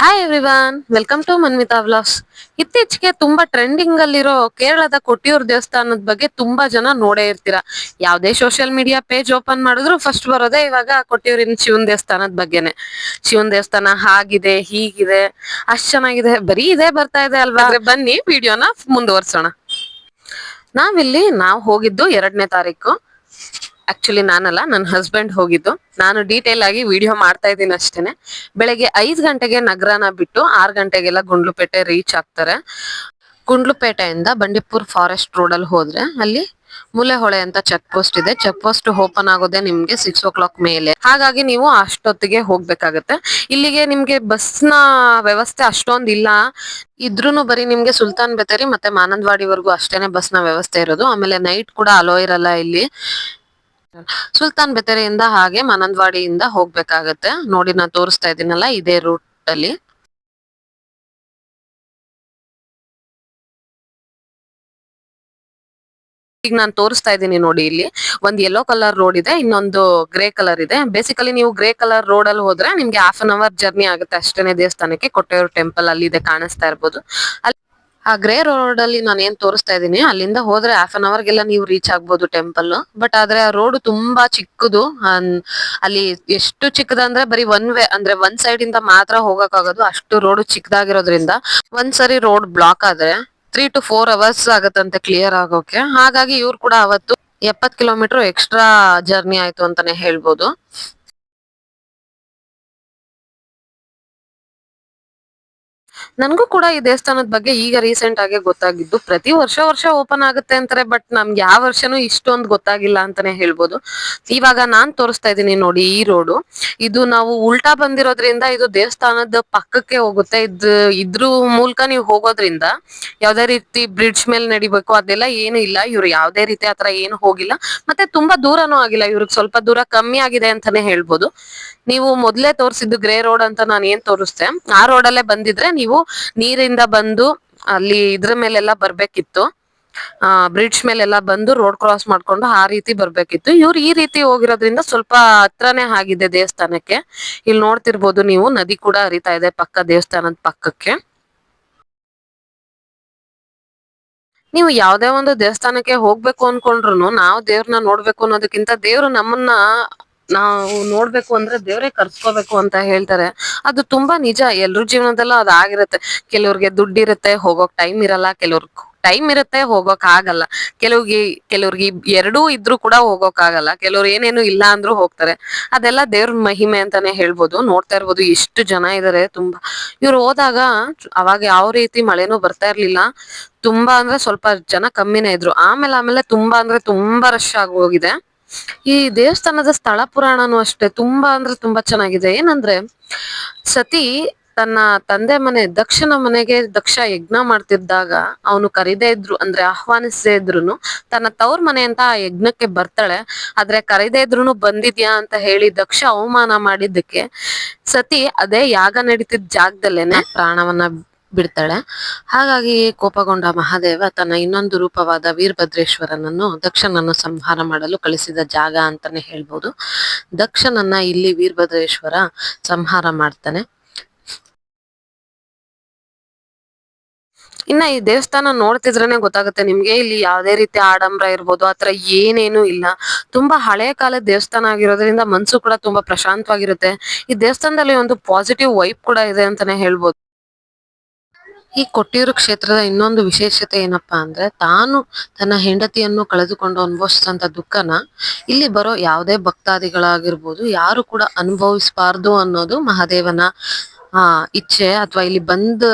Hi everyone welcome to Manvitha vlogs ಇತ್ತೀಚೆಗೆ ತುಂಬಾ trending ಅಲ್ಲಿರೋ ಕೇರಳದ ಕೊಟ್ಟಿಯೂರ್ ದೇವಸ್ಥಾನದ ಬಗ್ಗೆ ತುಂಬಾ ಜನ ನೋಡೇ ಇರ್ತೀರಾ. ಯಾವ್ದೇ ಸೋಷಿಯಲ್ ಮೀಡಿಯಾ ಪೇಜ್ ಓಪನ್ ಮಾಡಿದ್ರು ಫಸ್ಟ್ ಬರೋದೇ ಇವಾಗ ಕೊಟ್ಟಿಯೂರಿನ ಶಿವನ್ ದೇವಸ್ಥಾನದ ಬಗ್ಗೆನೆ. ಶಿವನ್ ದೇವಸ್ಥಾನ ಹಾಗಿದೆ, ಹೀಗಿದೆ, ಅಷ್ಟ್ ಚೆನ್ನಾಗಿದೆ, ಬರೀ ಇದೇ ಬರ್ತಾ ಇದೆ ಅಲ್ವಾ? ಬನ್ನಿ, ವಿಡಿಯೋನ ಮುಂದುವರ್ಸೋಣ. ನಾವಿಲ್ಲಿ ನಾವ್ ಹೋಗಿದ್ದು ಎರಡನೇ ತಾರೀಕು. ಆಕ್ಚುಲಿ ನಾನಲ್ಲ ನನ್ನ ಹಸ್ಬೆಂಡ್ ಹೋಗಿದ್ದು. ನಾನು ಡೀಟೇಲ್ ಆಗಿ ವಿಡಿಯೋ ಮಾಡ್ತಾ ಇದ್ದೀನಿ ಅಷ್ಟೇನೆ. ಬೆಳಗ್ಗೆ ಐದು ಗಂಟೆಗೆ ನಗರನ ಬಿಟ್ಟು ಆರ್ ಗಂಟೆಗೆಲ್ಲ ಗುಂಡ್ಲುಪೇಟೆ ರೀಚ್ ಆಗ್ತಾರೆ. ಗುಂಡ್ಲುಪೇಟೆಯಿಂದ ಬಂಡೀಪುರ್ ಫಾರೆಸ್ಟ್ ರೋಡ್ ಅಲ್ಲಿ ಹೋದ್ರೆ ಅಲ್ಲಿ ಮುಲೆಹೊಳೆ ಅಂತ ಚೆಕ್ ಪೋಸ್ಟ್ ಇದೆ. ಚೆಕ್ ಪೋಸ್ಟ್ ಓಪನ್ ಆಗೋದೇ ನಿಮ್ಗೆ ಸಿಕ್ಸ್ ಓ ಕ್ಲಾಕ್ ಮೇಲೆ. ಹಾಗಾಗಿ ನೀವು ಅಷ್ಟೊತ್ತಿಗೆ ಹೋಗ್ಬೇಕಾಗತ್ತೆ. ಇಲ್ಲಿಗೆ ನಿಮ್ಗೆ ಬಸ್ನ ವ್ಯವಸ್ಥೆ ಅಷ್ಟೊಂದು ಇಲ್ಲ. ಇದ್ರೂನು ಬರೀ ನಿಮ್ಗೆ ಸುಲ್ತಾನ್ ಬೆತೇರಿ ಮತ್ತೆ ಮಾನಂದವಾಡಿವರೆಗೂ ಅಷ್ಟೇನೆ ಬಸ್ನ ವ್ಯವಸ್ಥೆ ಇರೋದು. ಆಮೇಲೆ ನೈಟ್ ಕೂಡ ಅಲೋ ಇರಲ್ಲ ಇಲ್ಲಿ. ಸುಲ್ತಾನ್ ಬೆತೆರೆಯಿಂದ ಹಾಗೆ ಮಾನಂದವಾಡಿಯಿಂದ ಹೋಗ್ಬೇಕಾಗತ್ತೆ. ನೋಡಿ ನಾನು ತೋರಿಸ್ತಾ ಇದೀನಲ್ಲ ಇದೇ ರೂಟ್ ಅಲ್ಲಿ ಈಗ ನಾನು ತೋರಿಸ್ತಾ ಇದ್ದೀನಿ ನೋಡಿ ಇಲ್ಲಿ. ಒಂದ್ ಯೆಲ್ಲೋ ಕಲರ್ ರೋಡ್ ಇದೆ, ಇನ್ನೊಂದು ಗ್ರೇ ಕಲರ್ ಇದೆ. ಬೇಸಿಕಲಿ ನೀವು ಗ್ರೇ ಕಲರ್ ರೋಡ್ ಅಲ್ಲಿ ಹೋದ್ರೆ ನಿಮ್ಗೆ ಹಾಫ್ ಅನ್ ಅವರ್ ಜರ್ನಿ ಆಗುತ್ತೆ ಅಷ್ಟೇನೆ ದೇವಸ್ಥಾನಕ್ಕೆ. ಕೊಟ್ಟೆಯೂರು ಟೆಂಪಲ್ ಅಲ್ಲಿ ಇದೆ, ಕಾಣಿಸ್ತಾ ಇರ್ಬೋದು. ಅಲ್ಲಿ ಆ ಗ್ರೇ ರೋಡ್ ಅಲ್ಲಿ ನಾನು ಏನ್ ತೋರಿಸ್ತಾ ಇದ್ದೀನಿ ಅಲ್ಲಿಂದ ಹೋದ್ರೆ ಹಾಫ್ ಅನ್ ಅವರ್ ಗೆಲ್ಲ ನೀವು ರೀಚ್ ಆಗ್ಬೋದು ಟೆಂಪಲ್ ಬಟ್ ಆದ್ರೆ ಆ ರೋಡ್ ತುಂಬಾ ಚಿಕ್ಕದು. ಅಲ್ಲಿ ಎಷ್ಟು ಚಿಕ್ಕದಂದ್ರೆ ಬರೀ ಒನ್ ವೇ ಅಂದ್ರೆ ಒಂದ್ ಸೈಡ್ ಇಂದ ಮಾತ್ರ ಹೋಗಕ್ ಅಷ್ಟು ರೋಡ್ ಚಿಕ್ಕದಾಗಿರೋದ್ರಿಂದ ಒಂದ್ ಸರಿ ರೋಡ್ ಬ್ಲಾಕ್ ಆದ್ರೆ ತ್ರೀ ಟು ಫೋರ್ ಅವರ್ಸ್ ಆಗತ್ತಂತೆ ಕ್ಲಿಯರ್ ಆಗೋಕೆ. ಹಾಗಾಗಿ ಇವ್ರು ಕೂಡ ಅವತ್ತು ಎಪ್ಪತ್ ಕಿಲೋಮೀಟರ್ ಎಕ್ಸ್ಟ್ರಾ ಜರ್ನಿ ಆಯ್ತು ಅಂತಾನೆ ಹೇಳ್ಬೋದು. ನನ್ಗೂ ಕೂಡ ಈ ದೇವಸ್ಥಾನದ ಬಗ್ಗೆ ಈಗ ರೀಸೆಂಟ್ ಆಗಿ ಗೊತ್ತಾಗಿದ್ದು. ಪ್ರತಿ ವರ್ಷ ವರ್ಷ ಓಪನ್ ಆಗುತ್ತೆ ಅಂತಾರೆ ಬಟ್ ನಮ್ಗೆ ಯಾವ ವರ್ಷನೂ ಇಷ್ಟೊಂದು ಗೊತ್ತಾಗಿಲ್ಲ ಅಂತಾನೆ ಹೇಳ್ಬೋದು. ಇವಾಗ ನಾನ್ ತೋರಿಸ್ತಾ ಇದ್ದೀನಿ ನೋಡಿ ಈ ರೋಡು. ಇದು ನಾವು ಉಲ್ಟಾ ಬಂದಿರೋದ್ರಿಂದ ಇದು ದೇವಸ್ಥಾನದ ಪಕ್ಕಕ್ಕೆ ಹೋಗುತ್ತೆ. ಇದ್, ಇದ್ರ ಮೂಲಕ ನೀವು ಹೋಗೋದ್ರಿಂದ ಯಾವ್ದೇ ರೀತಿ ಬ್ರಿಡ್ಜ್ ಮೇಲೆ ನಡಿಬೇಕು ಅದೆಲ್ಲ ಏನು ಇಲ್ಲ. ಇವ್ರು ಯಾವ್ದೇ ರೀತಿ ಆತರ ಏನು ಹೋಗಿಲ್ಲ. ಮತ್ತೆ ತುಂಬಾ ದೂರನೂ ಆಗಿಲ್ಲ. ಇವ್ರಿಗೆ ಸ್ವಲ್ಪ ದೂರ ಕಮ್ಮಿ ಆಗಿದೆ ಅಂತಾನೆ ಹೇಳ್ಬೋದು. ನೀವು ಮೊದ್ಲೇ ತೋರಿಸಿದ್ದು ಗ್ರೇ ರೋಡ್ ಅಂತ ನಾನು ಏನ್ ತೋರಿಸ್ದೆ, ಆ ರೋಡ್ ಅಲ್ಲೇ ಬಂದಿದ್ರೆ ನೀವು ನೀರಿಂದ ಬಂದು ಅಲ್ಲಿ ಇದ್ರ ಮೇಲೆಲ್ಲ ಬರ್ಬೇಕಿತ್ತು. ಬ್ರಿಡ್ಜ್ ಮೇಲೆಲ್ಲ ಬಂದು ರೋಡ್ ಕ್ರಾಸ್ ಮಾಡ್ಕೊಂಡು ಆ ರೀತಿ ಬರ್ಬೇಕಿತ್ತು. ಇವ್ರು ಈ ರೀತಿ ಹೋಗಿರೋದ್ರಿಂದ ಸ್ವಲ್ಪ ಹತ್ರನೇ ಆಗಿದೆ ದೇವಸ್ಥಾನಕ್ಕೆ. ಇಲ್ಲಿ ನೋಡ್ತಿರ್ಬೋದು ನೀವು, ನದಿ ಕೂಡ ಹರಿತಾ ಇದೆ ಪಕ್ಕ ದೇವಸ್ಥಾನದ ಪಕ್ಕಕ್ಕೆ. ನೀವು ಯಾವ್ದೇ ಒಂದು ದೇವಸ್ಥಾನಕ್ಕೆ ಹೋಗ್ಬೇಕು ಅನ್ಕೊಂಡ್ರು ನಾವು ದೇವ್ರನ್ನ ನೋಡ್ಬೇಕು ಅನ್ನೋದಕ್ಕಿಂತ ದೇವ್ರು ನಮ್ಮನ್ನ ನಾವು ನೋಡ್ಬೇಕು ಅಂದ್ರೆ ದೇವ್ರೇ ಕರ್ಸ್ಕೋಬೇಕು ಅಂತ ಹೇಳ್ತಾರೆ. ಅದು ತುಂಬಾ ನಿಜ. ಎಲ್ರ ಜೀವನದಲ್ಲೂ ಅದ್ ಆಗಿರುತ್ತೆ. ಕೆಲವ್ರಿಗೆ ದುಡ್ಡು ಇರುತ್ತೆ ಹೋಗೋಕ್ ಟೈಮ್ ಇರಲ್ಲ. ಕೆಲವ್ರಿಗೆ ಟೈಮ್ ಇರುತ್ತೆ, ಹೋಗೋಕ್ ಆಗಲ್ಲ. ಕೆಲವ್ರಿಗೆ ಕೆಲವ್ರಿಗೆ ಎರಡೂ ಇದ್ರೂ ಕೂಡ ಹೋಗೋಕ್ ಆಗಲ್ಲ. ಕೆಲವ್ರು ಏನೇನು ಇಲ್ಲ ಅಂದ್ರೂ ಹೋಗ್ತಾರೆ. ಅದೆಲ್ಲ ದೇವ್ರ ಮಹಿಮೆ ಅಂತಾನೆ ಹೇಳ್ಬೋದು. ನೋಡ್ತಾ ಇರ್ಬೋದು. ಎಷ್ಟು ಜನ ಇದಾರೆ ತುಂಬಾ. ಇವ್ರು ಹೋದಾಗ ಅವಾಗ ಯಾವ ರೀತಿ ಮಳೆನೂ ಬರ್ತಾ ಇರ್ಲಿಲ್ಲ. ತುಂಬಾ ಅಂದ್ರೆ ಸ್ವಲ್ಪ ಜನ ಕಮ್ಮಿನೇ ಇದ್ರು. ಆಮೇಲೆ ಆಮೇಲೆ ತುಂಬಾ ಅಂದ್ರೆ ತುಂಬಾ ರಶ್ ಆಗಿ ಹೋಗಿದೆ. ಈ ದೇವಸ್ಥಾನದ ಸ್ಥಳ ಪುರಾಣನು ಅಷ್ಟೇ ತುಂಬಾ ಅಂದ್ರೆ ತುಂಬಾ ಚೆನ್ನಾಗಿದೆ. ಏನಂದ್ರೆ ಸತಿ ತನ್ನ ತಂದೆ ಮನೆ ದಕ್ಷನ ಮನೆಗೆ ದಕ್ಷ ಯಜ್ಞ ಮಾಡ್ತಿದ್ದಾಗ ಅವನು ಕರಿದೇ ಇದ್ರು, ಅಂದ್ರೆ ಆಹ್ವಾನಿಸದೇ ಇದ್ರು ತನ್ನ ತವ್ರ ಮನೆ ಅಂತ ಆ ಯಜ್ಞಕ್ಕೆ ಬರ್ತಾಳೆ. ಆದ್ರೆ ಕರಿದೇ ಇದ್ರು ಬಂದಿದ್ಯಾ ಅಂತ ಹೇಳಿ ದಕ್ಷ ಅವಮಾನ ಮಾಡಿದ್ದಕ್ಕೆ ಸತಿ ಅದೇ ಯಾಗ ನಡೀತಿದ್ ಜಾಗದಲ್ಲೇನೆ ಪ್ರಾಣವನ್ನ ಬಿಡ್ತಾಳೆ. ಹಾಗಾಗಿ ಕೋಪಗೊಂಡ ಮಹಾದೇವ ತನ್ನ ಇನ್ನೊಂದು ರೂಪವಾದ ವೀರಭದ್ರೇಶ್ವರನನ್ನು ದಕ್ಷನನ್ನು ಸಂಹಾರ ಮಾಡಲು ಕಳಿಸಿದ ಜಾಗ ಅಂತಾನೆ ಹೇಳ್ಬೋದು. ದಕ್ಷನನ್ನ ಇಲ್ಲಿ ವೀರಭದ್ರೇಶ್ವರ ಸಂಹಾರ ಮಾಡ್ತಾನೆ. ಇನ್ನ ಈ ದೇವಸ್ಥಾನ ನೋಡ್ತಿದ್ರೇನೆ ಗೊತ್ತಾಗುತ್ತೆ ನಿಮ್ಗೆ. ಇಲ್ಲಿ ಯಾವ್ದೇ ರೀತಿ ಆಡಂಬರ ಇರ್ಬೋದು ಆತರ ಏನೇನು ಇಲ್ಲ. ತುಂಬಾ ಹಳೆ ಕಾಲದ ದೇವಸ್ಥಾನ ಆಗಿರೋದ್ರಿಂದ ಮನ್ಸು ಕೂಡ ತುಂಬಾ ಪ್ರಶಾಂತವಾಗಿರುತ್ತೆ. ಈ ದೇವಸ್ಥಾನದಲ್ಲಿ ಒಂದು ಪಾಸಿಟಿವ್ ವೈಬ್ ಕೂಡ ಇದೆ ಅಂತಾನೆ ಹೇಳ್ಬೋದು. ಈ ಕೊಟ್ಟಿಯೂರು ಕ್ಷೇತ್ರದ ಇನ್ನೊಂದು ವಿಶೇಷತೆ ಏನಪ್ಪಾ ಅಂದ್ರೆ ತಾನು ತನ್ನ ಹೆಂಡತಿಯನ್ನು ಕಳೆದುಕೊಂಡು ಅನುಭವಿಸಿದಂತ ದುಃಖನ ಇಲ್ಲಿ ಬರೋ ಯಾವುದೇ ಭಕ್ತಾದಿಗಳಾಗಿರ್ಬೋದು, ಯಾರು ಕೂಡ ಅನುಭವಿಸಬಾರ್ದು ಅನ್ನೋದು ಮಹಾದೇವನ, ಆ, ಇಚ್ಛೆ ಅಥವಾ ಇಲ್ಲಿ ಬಂದ್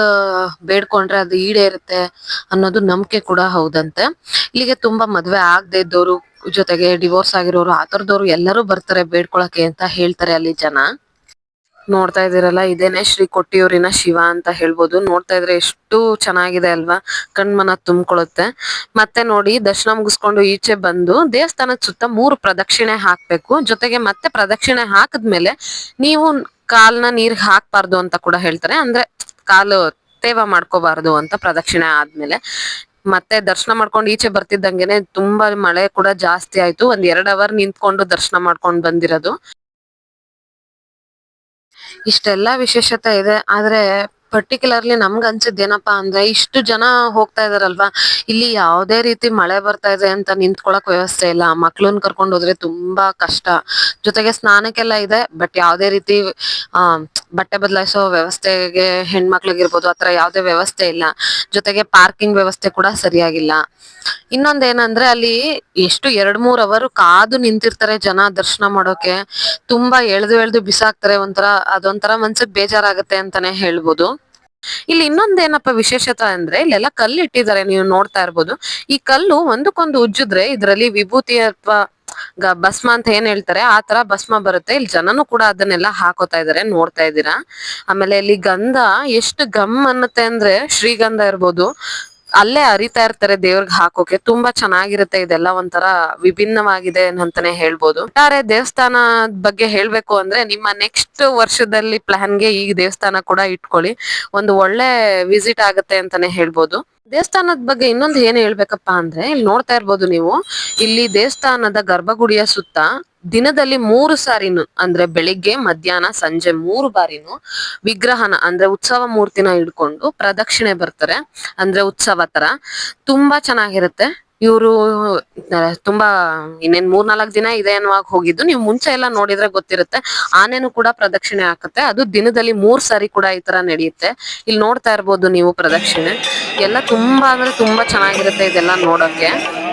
ಬೇಡ್ಕೊಂಡ್ರೆ ಅದು ಈಡೇರುತ್ತೆ ಅನ್ನೋದು ನಂಬಿಕೆ ಕೂಡ ಹೌದಂತೆ. ಇಲ್ಲಿಗೆ ತುಂಬಾ ಮದ್ವೆ ಆಗದೆ ಇದ್ದವರು ಜೊತೆಗೆ ಡಿವೋರ್ಸ್ ಆಗಿರೋರು, ಆ ಎಲ್ಲರೂ ಬರ್ತಾರೆ ಬೇಡ್ಕೊಳಕ್ಕೆ ಅಂತ ಹೇಳ್ತಾರೆ ಅಲ್ಲಿ ಜನ. ನೋಡ್ತಾ ಇದೀರಲ್ಲ ಇದೇನೆ ಶ್ರೀ ಕೊಟ್ಟಿಯೂರಿನ ಶಿವ ಅಂತ ಹೇಳ್ಬೋದು. ನೋಡ್ತಾ ಇದ್ರೆ ಎಷ್ಟು ಚೆನ್ನಾಗಿದೆ ಅಲ್ವಾ? ಕಣ್ಮನ ತುಂಬಿಕೊಳ್ಳುತ್ತೆ. ಮತ್ತೆ ನೋಡಿ, ದರ್ಶನ ಮುಗಿಸ್ಕೊಂಡು ಈಚೆ ಬಂದು ದೇವಸ್ಥಾನದ ಸುತ್ತ ಮೂರು ಪ್ರದಕ್ಷಿಣೆ ಹಾಕ್ಬೇಕು. ಜೊತೆಗೆ ಮತ್ತೆ ಪ್ರದಕ್ಷಿಣೆ ಹಾಕಿದ್ಮೇಲೆ ನೀವು ಕಾಲ್ನ ನೀರ್ಗೆ ಹಾಕ್ಬಾರ್ದು ಅಂತ ಕೂಡ ಹೇಳ್ತಾರೆ. ಅಂದ್ರೆ ಕಾಲು ತೇವ ಮಾಡ್ಕೋಬಾರ್ದು ಅಂತ ಪ್ರದಕ್ಷಿಣೆ ಆದ್ಮೇಲೆ. ಮತ್ತೆ ದರ್ಶನ ಮಾಡ್ಕೊಂಡು ಈಚೆ ಬರ್ತಿದ್ದಂಗೆನೆ ತುಂಬಾ ಮಳೆ ಕೂಡ ಜಾಸ್ತಿ ಆಯ್ತು. ಒಂದ್ ಎರಡ್ ಅವರ್ ನಿಂತ್ಕೊಂಡು ದರ್ಶನ ಮಾಡ್ಕೊಂಡು ಬಂದಿರೋದು. ಇಷ್ಟೆಲ್ಲಾ ವಿಶೇಷತೆ ಇದೆ. ಆದ್ರೆ ಪರ್ಟಿಕ್ಯುಲರ್ಲಿ ನಮ್ಗ್ ಅನ್ಸಿದ್ ಏನಪ್ಪಾ ಅಂದ್ರೆ ಇಷ್ಟು ಜನ ಹೋಗ್ತಾ ಇದಾರಲ್ವಾ? ಇಲ್ಲಿ ಯಾವುದೇ ರೀತಿ ಮಳೆ ಬರ್ತಾ ಇದೆ ಅಂತ ನಿಂತ್ಕೊಳಕ್ ವ್ಯವಸ್ಥೆ ಇಲ್ಲ. ಮಕ್ಳನ್ ಕರ್ಕೊಂಡ್ ಹೋದ್ರೆ ತುಂಬಾ ಕಷ್ಟ. ಜೊತೆಗೆ ಸ್ನಾನಕ್ಕೆಲ್ಲ ಇದೆ ಬಟ್ ಯಾವುದೇ ರೀತಿ, ಆ ಬಟ್ಟೆ ಬದಲಾಯಿಸೋ ವ್ಯವಸ್ಥೆಗೆ ಹೆಣ್ಮಕ್ಳಿಗಿರ್ಬೋದು ಆತರ ಯಾವುದೇ ವ್ಯವಸ್ಥೆ ಇಲ್ಲ. ಜೊತೆಗೆ ಪಾರ್ಕಿಂಗ್ ವ್ಯವಸ್ಥೆ ಕೂಡ ಸರಿಯಾಗಿಲ್ಲ. ಇನ್ನೊಂದೇನಂದ್ರೆ ಅಲ್ಲಿ ಎಷ್ಟು ಎರಡ್ ಮೂರ್ ಅವರು ಕಾದು ನಿಂತಿರ್ತಾರೆ ಜನ ದರ್ಶನ ಮಾಡೋಕೆ. ತುಂಬಾ ಎಳ್ದು ಎಳ್ದು ಬಿಸಾಕ್ತಾರೆ ಒಂಥರ, ಅದೊಂಥರ ಮನ್ಸಿಗೆ ಬೇಜಾರಾಗತ್ತೆ ಅಂತಾನೆ ಹೇಳ್ಬೋದು. ಇಲ್ಲಿ ಇನ್ನೊಂದೇನಪ್ಪ ವಿಶೇಷತೆ ಅಂದ್ರೆ ಇಲ್ಲೆಲ್ಲ ಕಲ್ಲು ಇಟ್ಟಿದ್ದಾರೆ ನೀವು ನೋಡ್ತಾ ಇರ್ಬೋದು. ಈ ಕಲ್ಲು ಒಂದಕ್ಕೊಂದು ಉಜ್ಜಿದ್ರೆ ಇದ್ರಲ್ಲಿ ವಿಭೂತಿ ಅಥವಾ ಭಸ್ಮ ಅಂತ ಏನ್ ಹೇಳ್ತಾರೆ, ಆ ತರ ಭಸ್ಮ ಬರುತ್ತೆ. ಇಲ್ಲಿ ಜನನು ಕೂಡ ಅದನ್ನೆಲ್ಲ ಹಾಕೋತಾ ಇದಾರೆ, ನೋಡ್ತಾ ಇದ್ದೀರಾ. ಆಮೇಲೆ ಇಲ್ಲಿ ಗಂಧ ಎಷ್ಟು ಗಮ್ ಅನ್ನತ್ತೆ ಅಂದ್ರೆ ಶ್ರೀಗಂಧ ಇರ್ಬೋದು. ಅಲ್ಲೇ ಅರಿತಾ ಇರ್ತಾರೆ ದೇವ್ರಿಗೆ ಹಾಕೋಕೆ. ತುಂಬಾ ಚೆನ್ನಾಗಿರುತ್ತೆ ಇದೆಲ್ಲ ಒಂಥರ ವಿಭಿನ್ನವಾಗಿದೆ ಅಂತಾನೆ ಹೇಳ್ಬೋದು. ಒಟ್ಟಾರೆ ದೇವಸ್ಥಾನ ಬಗ್ಗೆ ಹೇಳ್ಬೇಕು ಅಂದ್ರೆ ನಿಮ್ಮ ನೆಕ್ಸ್ಟ್ ವರ್ಷದಲ್ಲಿ ಪ್ಲಾನ್ಗೆ ಈ ದೇವಸ್ಥಾನ ಕೂಡ ಇಟ್ಕೊಳ್ಳಿ. ಒಂದು ಒಳ್ಳೆ ವಿಸಿಟ್ ಆಗತ್ತೆ ಅಂತಾನೆ ಹೇಳ್ಬೋದು. ದೇವಸ್ಥಾನದ ಬಗ್ಗೆ ಇನ್ನೊಂದು ಏನ್ ಹೇಳ್ಬೇಕಪ್ಪ ಅಂದ್ರೆ, ಇಲ್ಲಿ ನೋಡ್ತಾ ಇರ್ಬೋದು ನೀವು. ಇಲ್ಲಿ ದೇವಸ್ಥಾನದ ಗರ್ಭಗುಡಿಯ ಸುತ್ತ ದಿನದಲ್ಲಿ ಮೂರು ಸಾರಿನು, ಅಂದ್ರೆ ಬೆಳಿಗ್ಗೆ, ಮಧ್ಯಾಹ್ನ, ಸಂಜೆ ಮೂರು ಬಾರಿನು ವಿಗ್ರಹನ, ಅಂದ್ರೆ ಉತ್ಸವ ಮೂರ್ತಿನ ಇಡ್ಕೊಂಡು ಪ್ರದಕ್ಷಿಣೆ ಬರ್ತಾರೆ. ಅಂದ್ರೆ ಉತ್ಸವ ತರ. ತುಂಬಾ ಚೆನ್ನಾಗಿರುತ್ತೆ. ಇವರು ತುಂಬಾ ಇನ್ನೇನ್ ಮೂರ್ ನಾಲ್ಕ್ ದಿನ ಇದೆ ಅನ್ನುವಾಗ ಹೋಗಿದ್ದು. ನೀವು ಮುಂಚೆ ಎಲ್ಲ ನೋಡಿದ್ರೆ ಗೊತ್ತಿರುತ್ತೆ. ಆನೆನು ಕೂಡ ಪ್ರದಕ್ಷಿಣೆ ಹಾಕುತ್ತೆ. ಅದು ದಿನದಲ್ಲಿ ಮೂರ್ ಸಾರಿ ಕೂಡ ಈ ತರ ನಡೆಯುತ್ತೆ. ಇಲ್ಲಿ ನೋಡ್ತಾ ಇರ್ಬೋದು ನೀವು ಪ್ರದಕ್ಷಿಣೆ. ಎಲ್ಲ ತುಂಬಾ, ಅಂದ್ರೆ ತುಂಬಾ ಚೆನ್ನಾಗಿರುತ್ತೆ ಇದೆಲ್ಲ ನೋಡೋಕೆ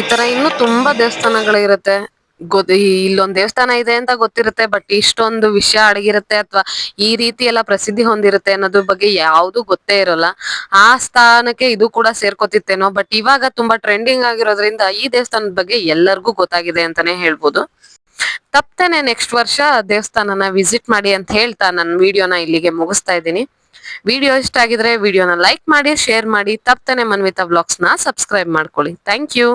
ಈ ತರ ಇನ್ನು ತುಂಬಾ ದೇವಸ್ಥಾನಗಳಿರುತ್ತೆ. ಗೊತ್ತ ಇಲ್ಲೊಂದ್ ದೇವಸ್ಥಾನ ಇದೆ ಅಂತ ಗೊತ್ತಿರುತ್ತೆ ಬಟ್ ಇಷ್ಟೊಂದು ವಿಷಯ ಅಡಗಿರುತ್ತೆ ಅಥವಾ ಈ ರೀತಿ ಎಲ್ಲ ಪ್ರಸಿದ್ಧಿ ಹೊಂದಿರುತ್ತೆ ಅನ್ನೋದ್ರ ಬಗ್ಗೆ ಯಾವುದು ಗೊತ್ತೇ ಇರೋಲ್ಲ. ಆ ಸ್ಥಾನಕ್ಕೆ ಇದು ಕೂಡ ಸೇರ್ಕೋತಿತ್ತೇನೋ ಬಟ್ ಇವಾಗ ತುಂಬಾ ಟ್ರೆಂಡಿಂಗ್ ಆಗಿರೋದ್ರಿಂದ ಈ ದೇವಸ್ಥಾನದ ಬಗ್ಗೆ ಎಲ್ಲರಿಗೂ ಗೊತ್ತಾಗಿದೆ ಅಂತಾನೆ ಹೇಳ್ಬೋದು. ತಪ್ಪೇನೆ ನೆಕ್ಸ್ಟ್ ವರ್ಷ ದೇವಸ್ಥಾನನ ವಿಸಿಟ್ ಮಾಡಿ ಅಂತ ಹೇಳ್ತಾ ನನ್ನ ವಿಡಿಯೋನ ಇಲ್ಲಿಗೆ ಮುಗಿಸ್ತಾ ಇದ್ದೀನಿ. ವಿಡಿಯೋ ಇಷ್ಟ ಆಗಿದ್ರೆ ವಿಡಿಯೋನ ಲೈಕ್ ಮಾಡಿ ಶೇರ್ ಮಾಡಿ ತಪ್ಪನೆ ಮನ್ವಿತಾ ವ್ಲಾಗ್ಸ್ನ ಸಬ್ಸ್ಕ್ರೈಬ್ ಮಾಡ್ಕೊಳ್ಳಿ. Thank you